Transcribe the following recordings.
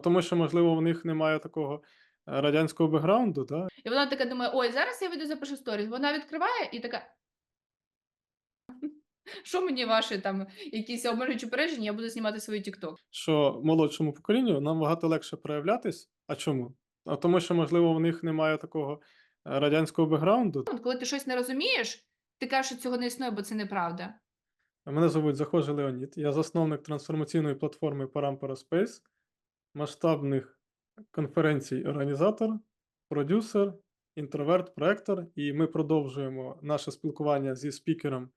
тому що, можливо, в них немає такого е, радянського бекграунду, да? І вона така думає: ой, зараз я вийду запишу сторіс. Вона відкриває і така. Що мені ваші там якісь обмежуючі упередження, я буду знімати свої TikTok. що молодшому поколінню нам багато легше проявлятись. А чому? А тому, що, можливо, в них немає такого е, радянського бекграунду. Коли ти щось не розумієш, ти кажеш, що цього не існує, бо це неправда. Мене звуть Захожий Леонід. Я засновник трансформаційної платформи Parampara Space, масштабних конференцій організатор, продюсер, інтроверт, проектор. І ми продовжуємо наше спілкування зі спікером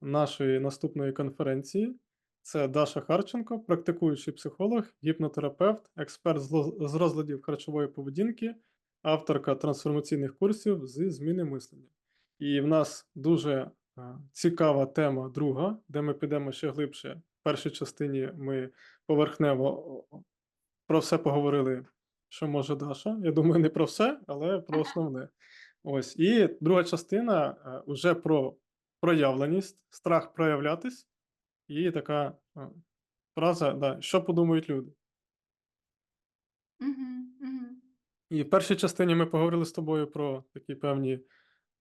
нашої наступної конференції. Це Даша Харченко, практикуючий психолог, гіпнотерапевт, експерт з розладів харчової поведінки, авторка трансформаційних курсів з зміни мислення. І в нас дуже цікава тема друга, де ми підемо ще глибше. В першій частині ми поверхнево про все поговорили, що може Даша. Я думаю, не про все, але про основне. Ось. І друга частина е, уже про проявленість, страх проявлятись, і така е, фраза, да, що подумають люди. І в першій частині ми поговорили з тобою про такі певні е,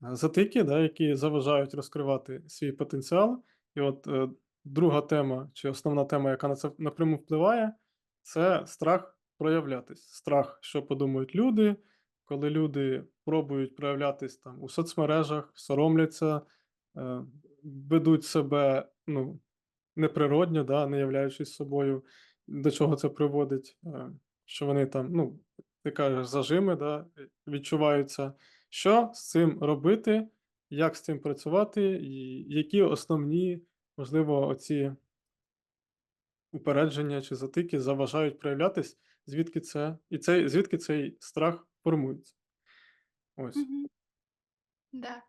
затики, да, які заважають розкривати свій потенціал. І от е, друга тема, чи основна тема, яка на це напряму впливає, це страх проявлятись. Страх, що подумають люди, коли люди пробують проявлятись там у соцмережах, соромляться, е, ведуть себе ну, неприродньо, да, не являючись собою, до чого це приводить, е, що вони там, ну, ти кажеш, зажими, да, відчуваються. Що з цим робити, як з цим працювати, і які основні, можливо, оці упередження чи затики заважають проявлятись, звідки це, і цей, звідки цей страх формується. Ось. Угу. Да.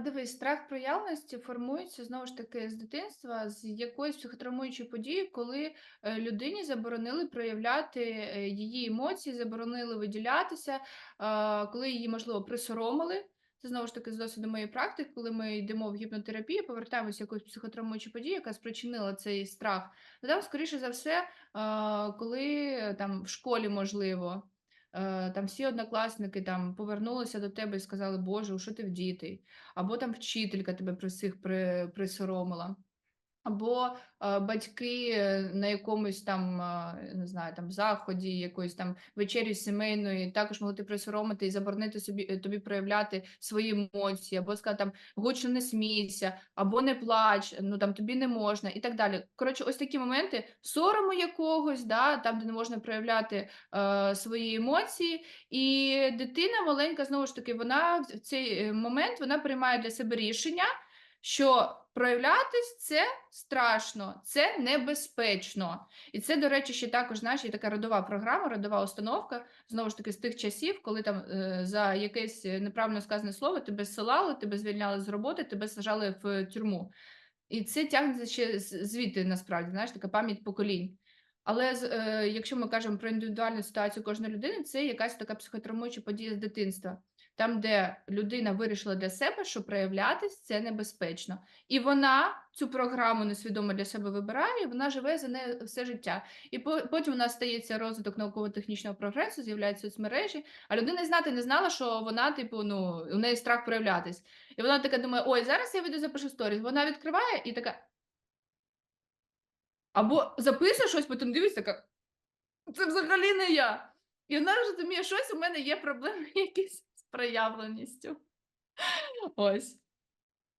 Дивись, страх проявленості формується знову ж таки з дитинства, з якоїсь психотравмуючої події, коли е, людині заборонили проявляти е, її емоції, заборонили виділятися, коли її, можливо, присоромили. Це знову ж таки з досвіду моєї практики, коли ми йдемо в гіпнотерапію, повертаємося якусь психотравмуючу подію, яка спричинила цей страх. То Там, скоріше за все, коли е, там в школі можливо. Е, там всі однокласники там повернулися до тебе і сказали, Боже, у що ти в вдітий? Або там вчителька тебе при всіх при, присоромила. Або е, батьки на якомусь там, е, не знаю, там заході, якоїсь там вечері сімейної, також могли присоромити і заборонити собі е, тобі проявляти свої емоції, або сказати там гучно не смійся, або не плач, ну там тобі не можна, і так далі. Коротше, ось такі моменти сорому якогось, да, там, де не можна проявляти е, свої емоції. І дитина маленька, знову ж таки, вона в цей е, момент вона приймає для себе рішення що проявлятись це страшно, це небезпечно. І це, до речі, ще також знаєш, є така родова програма, родова установка, знову ж таки, з тих часів, коли там е, за якесь е, неправильно сказане слово тебе зсилали, тебе звільняли з роботи, тебе сажали в тюрму. І це тягнеться ще звідти, насправді, знаєш, така пам'ять поколінь. Але е, якщо ми кажемо про індивідуальну ситуацію кожної людини, це якась така психотравмуюча подія з дитинства там, де людина вирішила для себе, що проявлятись це небезпечно. І вона цю програму несвідомо для себе вибирає, і вона живе за нею все життя. І потім у нас стається розвиток науково-технічного прогресу, з'являються соцмережі, а людина знати не знала, що вона, типу, ну, у неї страх проявлятись. І вона така думає: ой, зараз я веду запишу сторіс. Вона відкриває і така. Або записує щось, потім дивиться, така. Це взагалі не я. І вона розуміє, щось у мене є проблеми якісь проявленістю. Ось.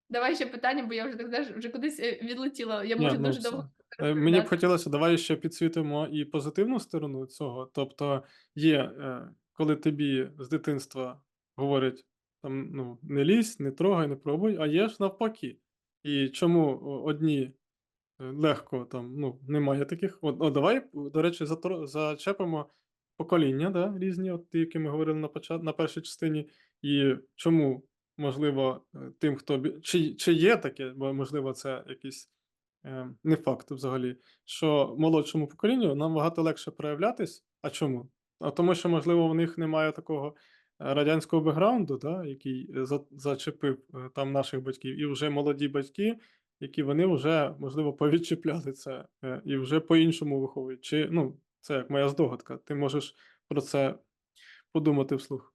Давай ще питання, бо я вже так знаєш, вже кудись е, відлетіла. Я Ні, ну, дуже все. довго. Е, Мені б хотілося, давай ще підсвітимо і позитивну сторону цього. Тобто є, е, коли тобі з дитинства говорять, там, ну, не лізь, не трогай, не пробуй, а є ж навпаки. І чому одні легко там, ну, немає таких. От, о, давай, до речі, затро- зачепимо покоління, да, різні, от ті, які ми говорили на почат... на першій частині, і чому, можливо, е, тим, хто чи, чи є таке, бо можливо, це якийсь е, не факт взагалі, що молодшому поколінню нам багато легше проявлятись. А чому? А тому, що, можливо, в них немає такого е, радянського бекграунду, да, який е, за- зачепив там наших батьків, і вже молоді батьки, які вони вже, можливо, повідчіпляли це і вже по-іншому виховують. Чи, ну, Це як моя здогадка. Ти можеш про це подумати вслух.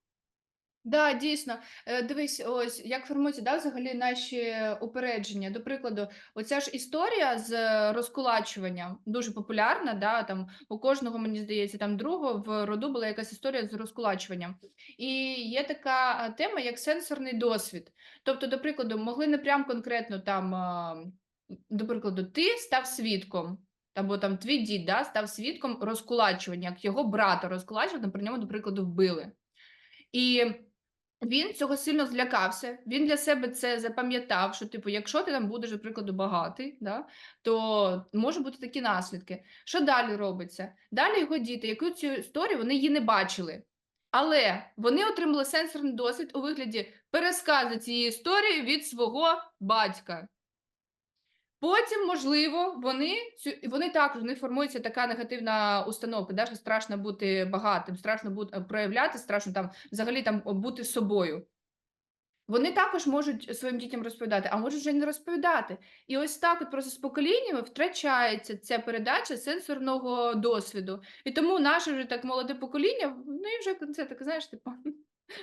Да, дійсно. Е, дивись, ось як формуються, да, взагалі наші упередження. До прикладу, оця ж історія з розкулачуванням дуже популярна. Да, там у кожного, мені здається, там другого в роду була якась історія з розкулачуванням. І є така тема, як сенсорний досвід. Тобто, до прикладу, могли не прям конкретно там, до прикладу, ти став свідком. Або там твій дід да, став свідком розкулачування, як його брата розкулачували, при ньому, до прикладу, вбили. І він цього сильно злякався. Він для себе це запам'ятав, що, типу, якщо ти там будеш, до прикладу, багатий, да, то можуть бути такі наслідки. Що далі робиться? Далі його діти, яку цю історію вони її не бачили. Але вони отримали сенсорний досвід у вигляді пересказу цієї історії від свого батька. Потім, можливо, вони вони також вони формується така негативна установка, да, що страшно бути багатим, страшно бути проявляти, страшно там взагалі там бути собою. Вони також можуть своїм дітям розповідати, а можуть вже не розповідати. І ось так, от просто з поколіннями втрачається ця передача сенсорного досвіду. І тому наше вже так молоде покоління, ну і вже це так, знаєш, типу,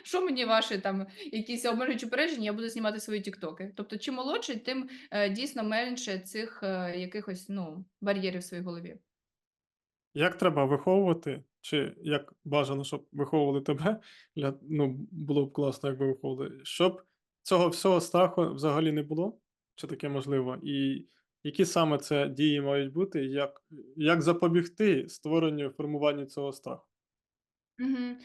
що мені ваші там якісь обмежуючі упередження, я буду знімати свої тіктоки. Тобто, чим молодший, тим е, дійсно менше цих е, якихось ну, бар'єрів в своїй голові. Як треба виховувати, чи як бажано, щоб виховували тебе, для, ну, було б класно, якби виховували, щоб цього всього страху взагалі не було, чи таке можливо, і які саме це дії мають бути, як, як запобігти створенню формуванню цього страху? Угу.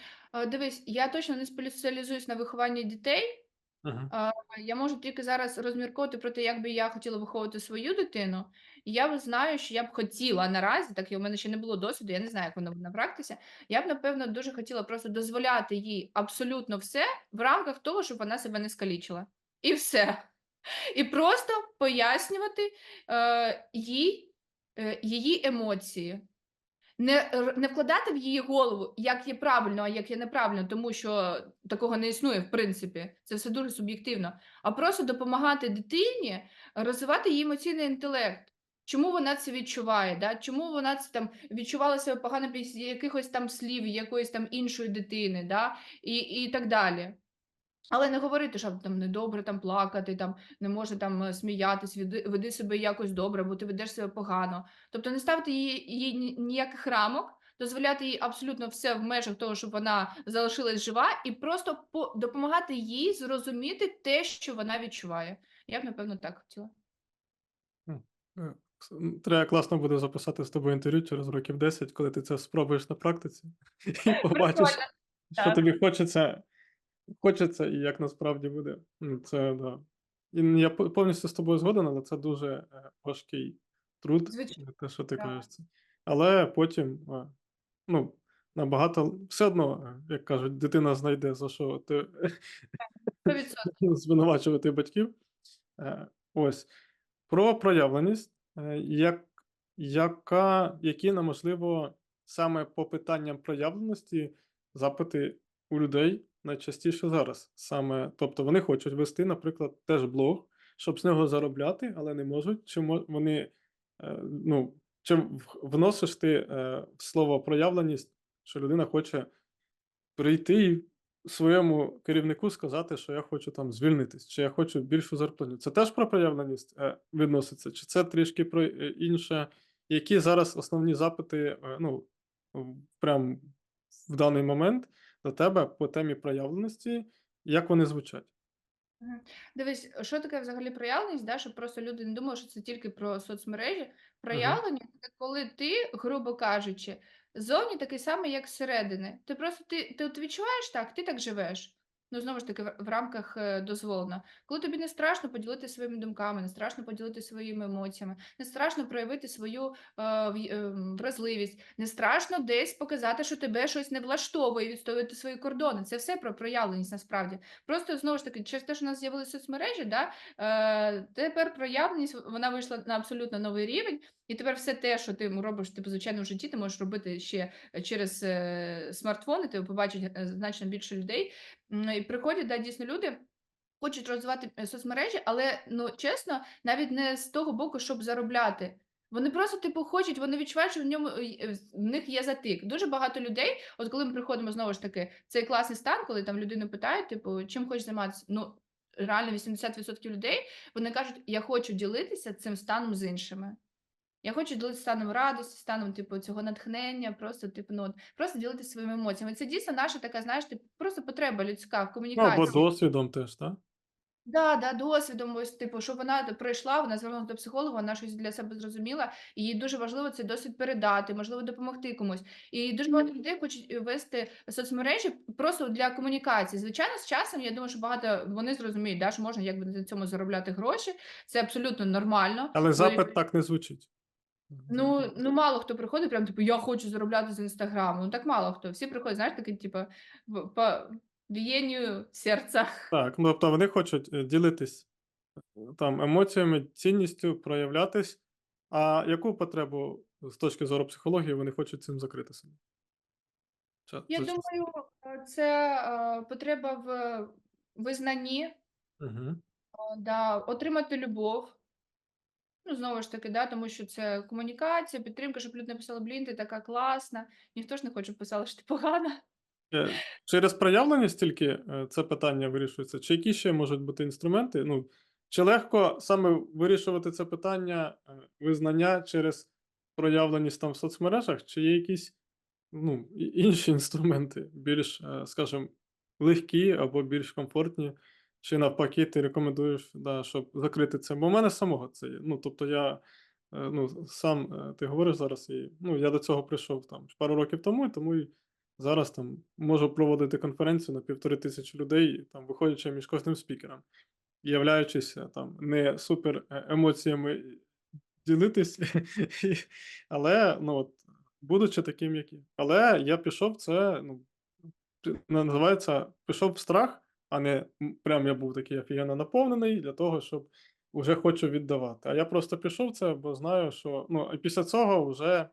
Дивись, я точно не спеціалізуюсь на вихованні дітей. Угу. А, Я можу тільки зараз розмірковувати про те, як би я хотіла виховувати свою дитину. І я знаю, що я б хотіла наразі, так і у мене ще не було досвіду, я не знаю, як воно буде на практиці. Я б, напевно, дуже хотіла просто дозволяти їй абсолютно все в рамках того, щоб вона себе не скалічила. І все. І просто пояснювати е, їй е, її емоції. Не не вкладати в її голову, як є правильно, а як є неправильно, тому що такого не існує, в принципі, це все дуже суб'єктивно. А просто допомагати дитині розвивати її емоційний інтелект. Чому вона це відчуває? Да? Чому вона це там відчувала себе погано після якихось там слів, якоїсь там іншої дитини, да? і, і так далі. Але не говорити, що там недобре там плакати, там не можна там е, сміятись, веди, веди себе якось добре, бо ти ведеш себе погано. Тобто не ставити їй, їй ніяких рамок, дозволяти їй абсолютно все в межах того, щоб вона залишилась жива, і просто по допомагати їй зрозуміти те, що вона відчуває. Я б напевно так хотіла. Е, Треба класно буде записати з тобою інтерв'ю через років 10, коли ти це спробуєш на практиці, і побачиш, що тобі хочеться, хочеться і як насправді буде. Ну, Це да. І я повністю з тобою згоден, але це дуже е, важкий труд, Звичайно, те, що ти так. кажеш. Але потім, е, ну, набагато все одно, е, як кажуть, дитина знайде за що ти 100%. звинувачувати батьків. Е, Ось. Про проявленість. Е, Як, яка, які, на можливо, саме по питанням проявленості запити у людей найчастіше зараз. Саме, тобто вони хочуть вести, наприклад, теж блог, щоб з нього заробляти, але не можуть. Чи вони, е, ну, чи вносиш ти е, в слово проявленість, що людина хоче прийти і своєму керівнику сказати, що я хочу там звільнитись, чи я хочу більшу зарплату. Це теж про проявленість е, відноситься, чи це трішки про інше? Які зараз основні запити, ну, прям в даний момент до тебе по темі проявленості, як вони звучать? Мгм. Дивись, що таке взагалі проявленість, да, щоб просто люди не думали, що це тільки про соцмережі. Проявлення це коли ти, грубо кажучи, зовні такий самий, як зсередини. Ти просто ти, ти от відчуваєш так, ти так живеш. Ну, знову ж таки, в, рамках е, дозволено. Коли тобі не страшно поділитися своїми думками, не страшно поділитися своїми емоціями, не страшно проявити свою е, е, вразливість, не страшно десь показати, що тебе щось не влаштовує, відстоювати свої кордони. Це все про проявленість насправді. Просто знову ж таки, через те, що у нас з'явилися соцмережі, да, е, тепер проявленість вона вийшла на абсолютно новий рівень, і тепер все те, що ти робиш типу, в житті, ти можеш робити ще через е, смартфони, ти побачить е, значно більше людей. І приходять да, дійсно люди. Хочуть розвивати е, соцмережі, але ну чесно, навіть не з того боку, щоб заробляти, Вони просто, типу, хочуть, вони відчувають, що в ньому в них є затик. Дуже багато людей, от коли ми приходимо знову ж таки цей класний стан, коли там людину питають, типу, чим хочеш займатися? Ну, реально 80% людей, вони кажуть: "Я хочу ділитися цим станом з іншими. Я хочу ділитися станом радості, станом, типу, цього натхнення, просто, типу, ну, от, просто ділитися своїми емоціями". Це дійсно наша така, знаєш, типу, просто потреба людська в Ну, або досвідом теж, так? Да, да, досвідом, ось, типу, щоб вона пройшла, вона звернулась до психолога, вона щось для себе зрозуміла, і їй дуже важливо цей досвід передати, можливо, допомогти комусь. І дуже багато людей хочуть, е, вести соцмережі просто для комунікації. Звичайно, з часом, я думаю, що багато вони зрозуміють, да, що можна якби на цьому заробляти гроші. Це абсолютно нормально. Але запит так не звучить. Ну, ну мало хто приходить, прям типу: "Я хочу заробляти з "Інстаграму". Ну, так мало хто. Всі приходять, знаєш, такі, типу, по бієнню серця. Так, ну, тобто вони хочуть, е, ділитись, е, там емоціями, цінністю, проявлятись. А яку потребу з точки зору психології вони хочуть цим закрити собі? Ча Я час. думаю, е, це, е, потреба в визнанні, Мгм. а, да, отримати любов. Ну, знову ж таки, да, тому що це комунікація, підтримка, щоб люди написали: "Блін, ти така класна". Ніхто ж не хоче, щоб писали, що ти погана. Е, через проявленість тільки, е, це питання вирішується, чи які ще можуть бути інструменти? Ну, чи легко саме вирішувати це питання, е, визнання через проявленість там в соцмережах, чи є якісь, ну, інші інструменти, більш, скажімо, легкі або більш комфортні, чи навпаки ти рекомендуєш, да, щоб закрити це? Бо в мене самого це є. Ну, тобто я, е, ну, сам, е, ти говориш зараз, і, ну, я до цього прийшов там пару років тому, і тому і зараз там можу проводити конференцію на 1500 людей, там, виходячи між кожним спікером, являючись е, там не супер емоціями ділитись, але, ну, от, будучи таким, як є. Але я пішов це, ну, називається, пішов в страх, а не прям я був такий офігенно наповнений для того, щоб уже хочу віддавати. А я просто пішов це, бо знаю, що ну, і після цього вже,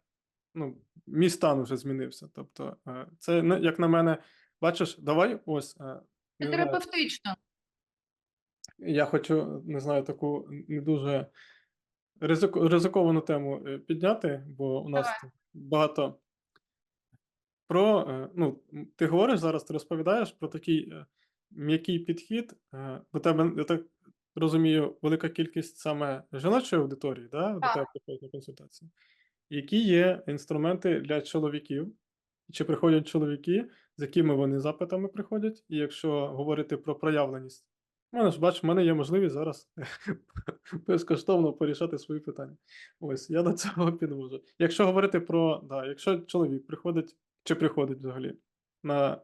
ну, мій стан вже змінився. Тобто, е, це, як на мене, бачиш, давай ось, е, Це терапевтично. я хочу, не знаю, таку не дуже ризико ризиковану тему, е, підняти, бо у нас Давай. багато про, ну, ти говориш зараз, ти розповідаєш про такий, м'який підхід. Е, до тебе, я так розумію, велика кількість саме жіночої аудиторії, да, до тебе приходять на консультації. Які є інструменти для чоловіків? Чи приходять чоловіки, з якими вони запитами приходять? І якщо говорити про проявленість, в мене ж бачиш, в мене є можливість зараз безкоштовно порішати свої питання. Ось, я до цього підвожу. Якщо говорити про, да, якщо чоловік приходить чи приходить взагалі на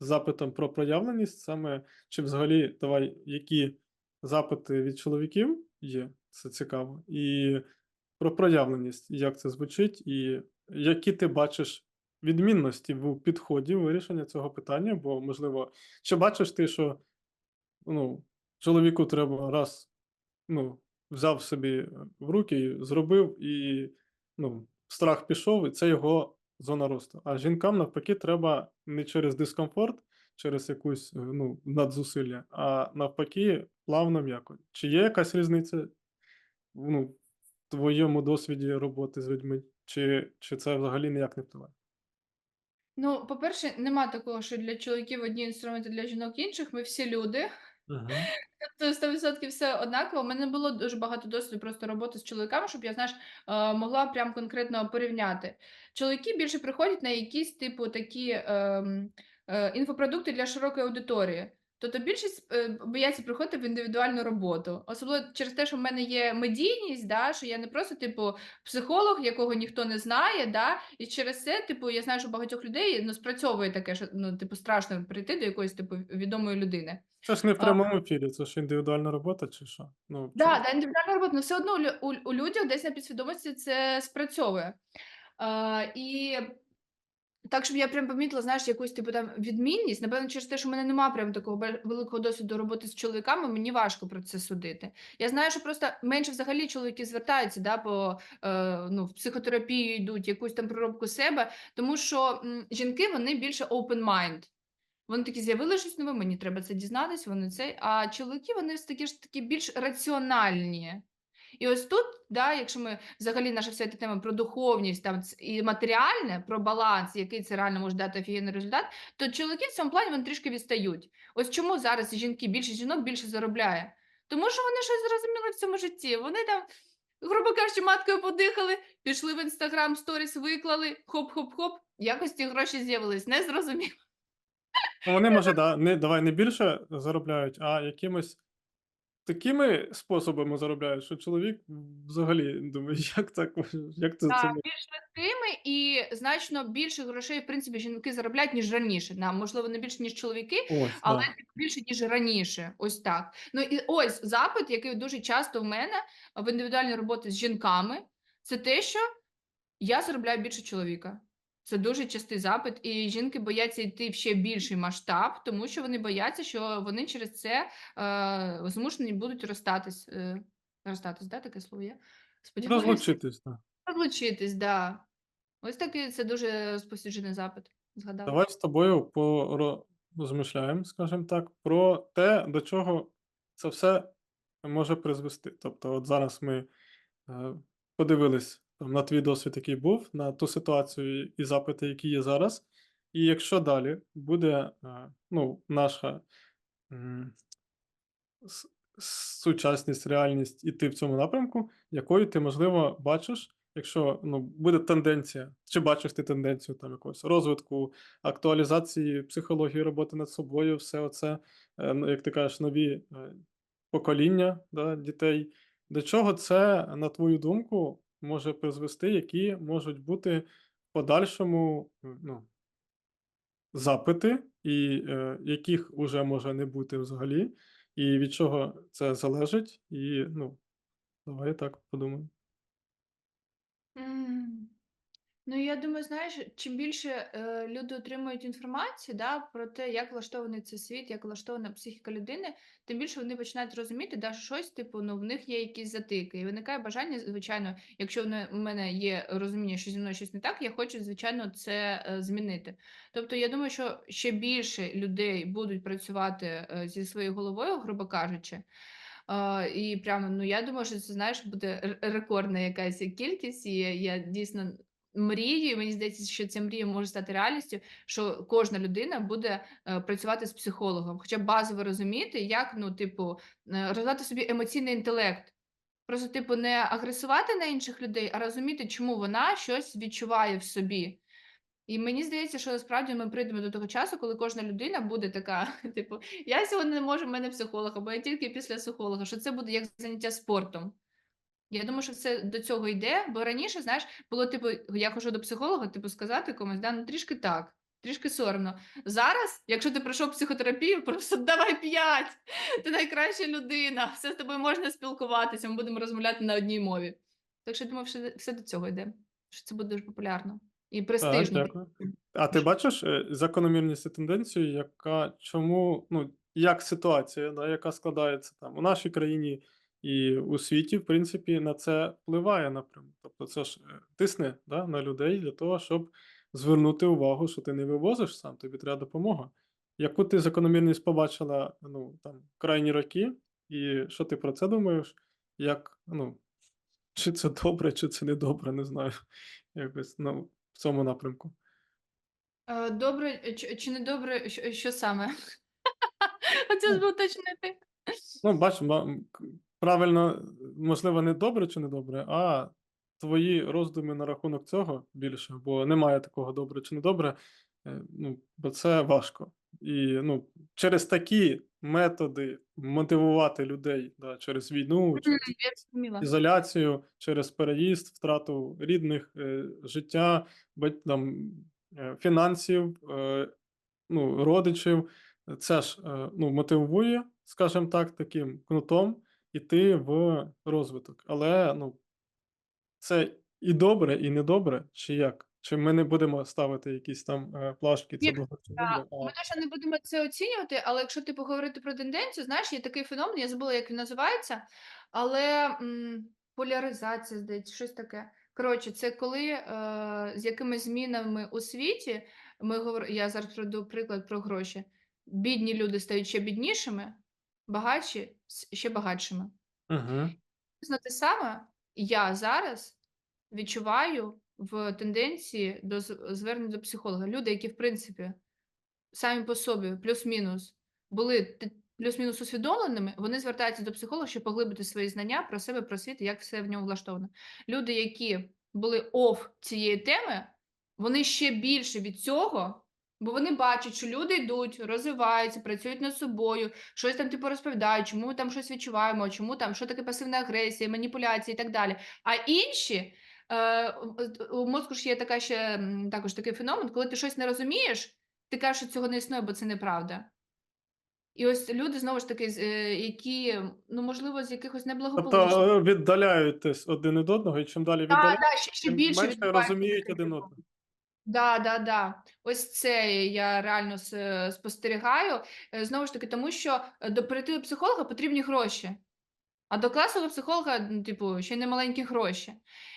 запитом про проявленість, саме чи взагалі давай, які запити від чоловіків є, це цікаво, і про проявленість, як це звучить, і які ти бачиш відмінності в підході вирішення цього питання, бо, можливо, чи бачиш ти, що ну, чоловіку треба раз, ну, взяв собі е, в руки, зробив, і ну, страх пішов, і це його зона росту. А жінкам навпаки треба не через дискомфорт, через якусь е, ну, надзусилля, а навпаки, плавно м'яко. Чи є якась різниця ну, в твоєму досвіді роботи з людьми, чи, чи це взагалі ніяк не впливає? Ну, по-перше, нема такого, що для чоловіків одні інструменти, для жінок інших. Ми всі люди. Мгм. Тобто 100% все однаково. У мене було дуже багато досвіду просто роботи з чоловіками, щоб я, знаєш, е, могла прям конкретно порівняти. Чоловіки більше приходять на якісь, типу, такі ем, е, інфопродукти для широкої аудиторії. Тобто більшість е, бояться приходити в індивідуальну роботу. Особливо через те, що в мене є медійність, да, що я не просто, типу, психолог, якого ніхто не знає, да, і через це, типу, я знаю, що багатьох людей ну, спрацьовує таке, що ну, типу, страшно прийти до якоїсь типу відомої людини. Це ж не в прямому ефірі, це ж індивідуальна робота, чи що? Ну, Да, да, індивідуальна робота, але все одно у, у, у людях десь на підсвідомості це спрацьовує. А, і так, щоб я прям помітила, знаєш, якусь типу там відмінність, напевно, через те, що в мене немає прям такого бе- великого досвіду роботи з чоловіками, мені важко про це судити. Я знаю, що просто менше взагалі чоловіки звертаються, да, по е, ну, в психотерапію йдуть, якусь там проробку себе, тому що м, жінки вони більше open mind. Вони такі з'явили щось нове, мені треба це дізнатись, вони це. А чоловіки вони такі ж такі більш раціональні. І ось тут, да, якщо ми взагалі наша вся ця тема про духовність там і матеріальне, про баланс, який це реально може дати офігенний результат, то чоловіки в цьому плані вони трішки відстають. Ось чому зараз жінки, більше жінок більше заробляє. Тому що вони щось зрозуміли в цьому житті. Вони там, грубо кажучи, маткою подихали, пішли в інстаграм, сторіс виклали, хоп-хоп-хоп. Якось ті гроші з'явились. Не зрозуміло. Ну, Вони, може, да, не, давай не більше заробляють, а якимось такими способами заробляють, що чоловік взагалі думає, як так, як це, це Так, більш швидкими і значно більше грошей, в принципі, жінки заробляють, ніж раніше. Да, можливо, не більше, ніж чоловіки, Ось, але типу, більше, ніж раніше. Ось так. Ну і ось запит, який дуже часто в мене в індивідуальній роботі з жінками, це те, що я заробляю більше чоловіка. Це дуже частий запит, і жінки бояться йти в ще більший масштаб, тому що вони бояться, що вони через це е, змушені будуть розстатись. Е, розстатись, да, таке слово є? Сподіваюся. Розлучитись, так. Розлучитись, да. Ось такий це дуже розповсюджений запит. Згадала. Давай з тобою порозмишляємо, скажімо так, про те, до чого це все може призвести. Тобто, от зараз ми е, подивились там, на твій досвід, який був, на ту ситуацію і запити, які є зараз. І якщо далі буде е, ну, наша сучасність, реальність іти в цьому напрямку, якою ти, можливо, бачиш, якщо ну, буде тенденція, чи бачиш ти тенденцію там якогось розвитку, актуалізації психології роботи над собою, все оце, е, ну, як ти кажеш, нові е, покоління да, дітей. До чого це, на твою думку, може призвести, які можуть бути в подальшому ну, запити, і е, яких уже може не бути взагалі, і від чого це залежить, і ну, давай так подумаємо. Ну, я думаю, знаєш, чим більше е, люди отримують інформацію да, про те, як влаштований цей світ, як влаштована психіка людини, тим більше вони починають розуміти, да, що щось, типу, ну, в них є якісь затики. І виникає бажання, звичайно, якщо в не- мене є розуміння, що зі мною щось не так, я хочу, звичайно, це е, змінити. Тобто, я думаю, що ще більше людей будуть працювати е, зі своєю головою, грубо кажучи. А, і прямо, ну я думаю, що це знаєш, буде рекордна якась кількість, і я дійсно мрію. Мені здається, що ця мрія може стати реальністю, що кожна людина буде е, працювати з психологом, хоча б базово розуміти, як ну, типу, е, розвивати собі емоційний інтелект. Просто, типу, не агресувати на інших людей, а розуміти, чому вона щось відчуває в собі. І мені здається, що насправді ми прийдемо до того часу, коли кожна людина буде така, типу, я сьогодні не можу, в мене психолог, або я тільки після психолога, що це буде як заняття спортом. Я думаю, що це до цього йде, бо раніше, знаєш, було типу, я хожу до психолога, типу, сказати комусь, да, ну трішки так, трішки соромно. Зараз, якщо ти пройшов психотерапію, просто давай п'ять. Ти найкраща людина, все з тобою можна спілкуватися, ми будемо розмовляти на одній мові. Так що я думаю, все, все до цього йде, що це буде дуже популярно і Так, престижно. дякую. А ти бачиш е, закономірність і тенденцію, яка чому, ну, як ситуація, да, яка складається там у нашій країні і у світі, в принципі, на це впливає напряму. Тобто це ж е, тисне да, на людей для того, щоб звернути увагу, що ти не вивозиш сам, тобі треба допомога. Яку ти закономірність побачила ну, там, крайні роки, і що ти про це думаєш? Як, ну, чи це добре, чи це не добре, не знаю. Якось ну, в цьому напрямку. Е, Добре, е, чи, чи не добре, що, що саме? Хотілося б уточнити. Ну, бач, ма- м, к- правильно, можливо, не добре чи не добре, а твої роздуми на рахунок цього більше, бо немає такого добре чи не добре, е, ну, бо це важко. І ну, через такі методи мотивувати людей да, через війну, через ізоляцію, через переїзд, втрату рідних, е, життя, бать- там, е, фінансів, е, ну, родичів. Це ж е, ну, мотивує, скажімо так, таким кнутом іти в розвиток. Але ну, це і добре, і недобре, чи як? Чи ми не будемо ставити якісь там е, плашки, це Ні, добре чи Так, добре, а Ми точно не будемо це оцінювати, але якщо ти поговорити про тенденцію, знаєш, є такий феномен, я забула, як він називається, але м, поляризація, здається, щось таке. Коротше, це коли е, з якимись змінами у світі, ми говор... я зараз приведу приклад про гроші. Бідні люди стають ще біднішими, багатші ще багатшими. Угу. Те саме я зараз відчуваю в тенденції до з звернень до психолога. Люди, які, в принципі, самі по собі плюс-мінус були плюс-мінус усвідомленими, вони звертаються до психолога, щоб поглибити свої знання про себе, про світ як все в ньому влаштовано. Люди, які були оф цієї теми, вони ще більше від цього, бо вони бачать, що люди йдуть, розвиваються, працюють над собою, щось там типу розповідають, чому ми там щось відчуваємо, чому там що таке пасивна агресія, маніпуляції і так далі. А інші е, у мозку ж є така ще також такий феномен, коли ти щось не розумієш, ти кажеш, що цього не існує, бо це неправда. І ось люди знову ж таки, е, які, ну, можливо, з якихось неблагополучних Тобто віддаляєтесь один від одного, і чим далі Да, віддаляєтесь, да, ще ще більше менше розуміють один одного. Да, да, да. Ось це я реально с спостерігаю. Е, знову ж таки, тому що, е, до прийти до психолога потрібні гроші. А до класового психолога, типу, ще не маленькі гроші.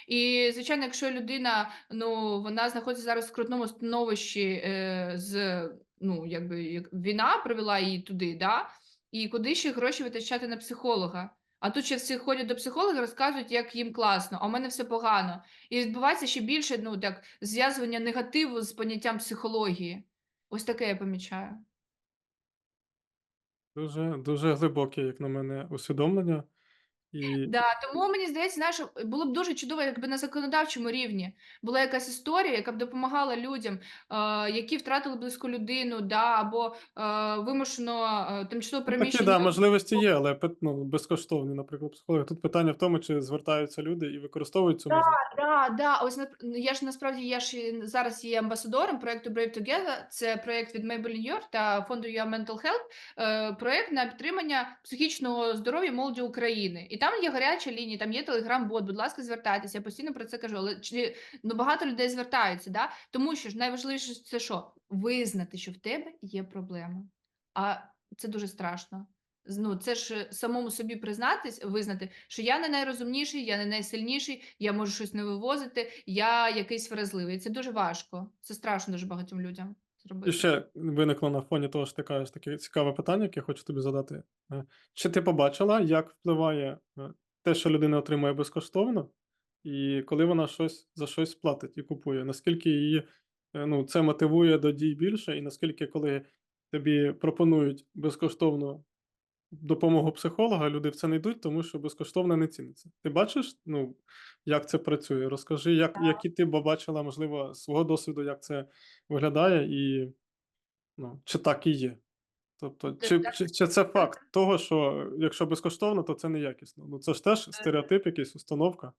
І, звичайно, якщо людина, ну, вона знаходиться зараз в скрутному становищі, е, з, ну, якби, як війна привела її туди, да, і куди ще гроші витрачати на психолога? А тут ще всі ходять до психолога, розказують, як їм класно, а у мене все погано. І відбувається ще більше, ну, так, зв'язування негативу з поняттям психології. Ось таке я помічаю. Дуже, дуже глибоке, як на мене, усвідомлення. І Да, тому мені здається, знаєш, було б дуже чудово, якби на законодавчому рівні була якась історія, яка б допомагала людям, е, які втратили близьку людину, да, або е, вимушено е, тимчасово ну, такі, переміщені да, можливості є, але ну, безкоштовні, наприклад, психологи. Тут питання в тому, чи звертаються люди і використовують цю Да, можливість. да, да. Ось ну, я ж насправді я ж зараз є амбасадором проекту Brave Together. Це проект від Maybelline York та фонду Your Mental Health. Е, проект на підтримання психічного здоров'я молоді України. І там є гаряча лінія, там є телеграм-бот. Будь ласка, звертайтеся. Я постійно про це кажу. Але чи ну багато людей звертаються, да? Тому що ж найважливіше це що? Визнати, що в тебе є проблема. А це дуже страшно. Ну, це ж самому собі признатись, визнати, що я не найрозумніший, я не найсильніший, я можу щось не вивозити, я якийсь вразливий. Це дуже важко. Це страшно дуже багатьом людям І ще виникло на фоні того, що ти кажеш, таке цікаве питання, яке я хочу тобі задати. Е, Чи ти побачила, як впливає е, те, що людина отримує безкоштовно, і коли вона щось за щось платить і купує? Наскільки її е, ну, це мотивує до дій більше, і наскільки, коли тобі пропонують безкоштовну допомогу психолога, люди в це не йдуть, тому що безкоштовно не ціниться. Ти бачиш, ну, як це працює? Розкажи, як, які ти бачила, можливо, свого досвіду, як це виглядає, і ну, чи так і є. Тобто, чи, чи, чи це факт того, що якщо безкоштовно, то це неякісно. Ну, це ж теж стереотип, якийсь установка.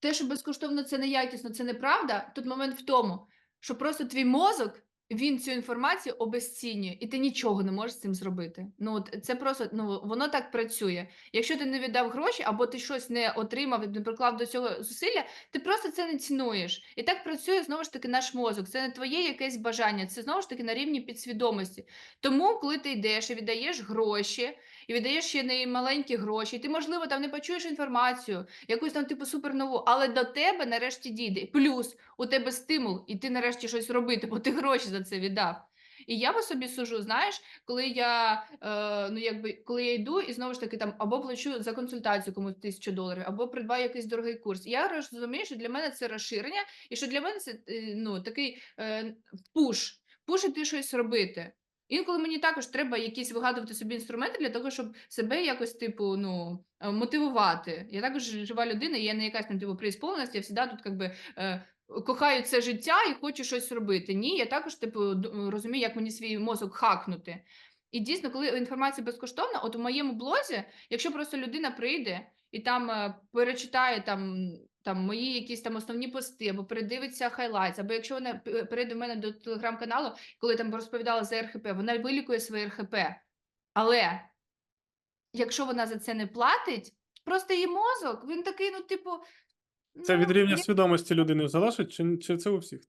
Те, що безкоштовно це неякісно, це неправда. Тут момент в тому, що просто твій мозок він цю інформацію обезцінює, і ти нічого не можеш з цим зробити. Ну от це просто ну воно так працює. Якщо ти не віддав гроші, або ти щось не отримав, не приклав до цього зусилля, ти просто це не цінуєш. І так працює знову ж таки наш мозок. Це не твоє якесь бажання, це знову ж таки на рівні підсвідомості. Тому, коли ти йдеш і віддаєш гроші, і віддаєш ще не маленькі гроші, ти, можливо, там не почуєш інформацію, якусь там типу супернову, але до тебе нарешті дійде. Плюс у тебе стимул, і ти нарешті щось робити, бо ти гроші за це віддав. І я по собі сужу, знаєш, коли я е, ну якби коли я йду і знову ж таки там або плачу за консультацію комусь тисячу доларів, або придбаю якийсь дорогий курс. Я розумію, що для мене це розширення, і що для мене це е, ну такий е, пуш, пушити щось робити. Інколи мені також треба якісь вигадувати собі інструменти для того, щоб себе якось, типу, ну, е, мотивувати. Я також жива людина, я не якась там типу преісполненість, я завжди тут якби е, кохаю це життя і хочу щось робити. Ні, я також типу розумію, як мені свій мозок хакнути. І дійсно, коли інформація безкоштовна, от у моєму блозі, якщо просто людина прийде і там е, перечитає там, там мої якісь там основні пости, або передивиться хайлайтс, або якщо вона перейде в мене до телеграм-каналу, коли там розповідала за РХП, вона вилікує своє РХП. Але якщо вона за це не платить, просто її мозок, він такий, ну, типу, Це від ну, рівня я- свідомості людини залежить, чи, чи це у всіх?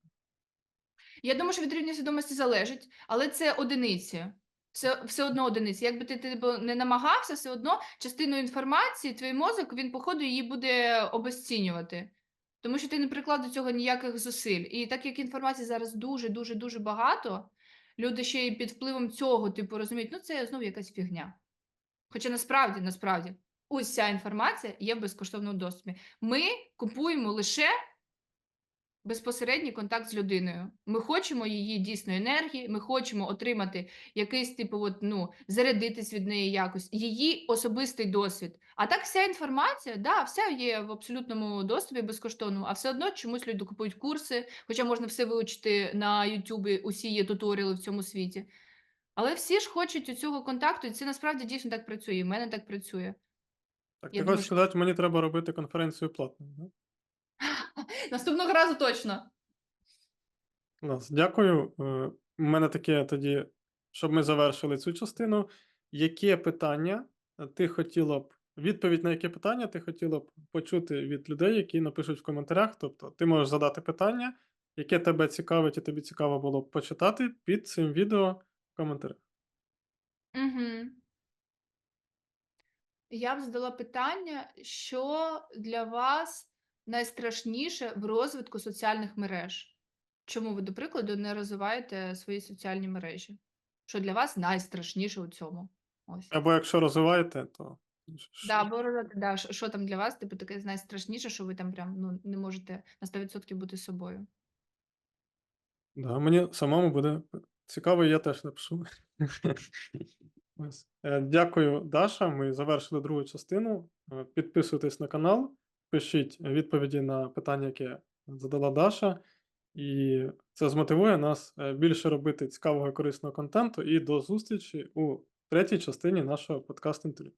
Я думаю, що від рівня свідомості залежить, але це одиниці. Все, все одно одиниці. Якби ти, ти не намагався, все одно частину інформації, твій мозок, він, походу, її буде обесцінювати. Тому що ти не приклав до цього ніяких зусиль. І так як інформації зараз дуже, дуже, дуже багато, люди ще й під впливом цього, типу, розуміють, ну це знову якась фігня. Хоча насправді, насправді, Уся інформація є в безкоштовному доступі. Ми купуємо лише безпосередній контакт з людиною. Ми хочемо її дійсно енергії, ми хочемо отримати якийсь типу, от, ну, зарядитись від неї якось, її особистий досвід. А так вся інформація, да, вся є в абсолютному доступі безкоштовному, а все одно чомусь люди купують курси, хоча можна все вивчити на Ютубі, усі є туторіали в цьому світі. Але всі ж хочуть у цього контакту, і це насправді дійсно так працює. І в мене так працює. Так, Я ти думаю, хочеш що- сказати, мені треба робити конференцію платною, да? Наступного разу точно. Дякую. Е, У мене таке тоді, щоб ми завершили цю частину. Яке питання ти хотіла б, відповідь на яке питання ти хотіла б почути від людей, які напишуть в коментарях? Тобто, ти можеш задати питання, яке тебе цікавить, і тобі цікаво було б почитати під цим відео в коментарях. Угу. Я б задала питання, що для вас найстрашніше в розвитку соціальних мереж? Чому ви, до прикладу, не розвиваєте свої соціальні мережі? Що для вас найстрашніше у цьому? Ось. Або якщо розвиваєте, то що- Да, або да, що, що там для вас, типу, таке найстрашніше, що ви там прям ну, не можете на 100% бути собою? Да, мені самому буде цікаво, я теж напишу. Ось. Е, Дякую, Даша. Ми завершили другу частину. Е, Підписуйтесь на канал, пишіть відповіді на питання, яке задала Даша, і це змотивує нас е, більше робити цікавого і корисного контенту. І до зустрічі у третій частині нашого подкаст інтерв'ю.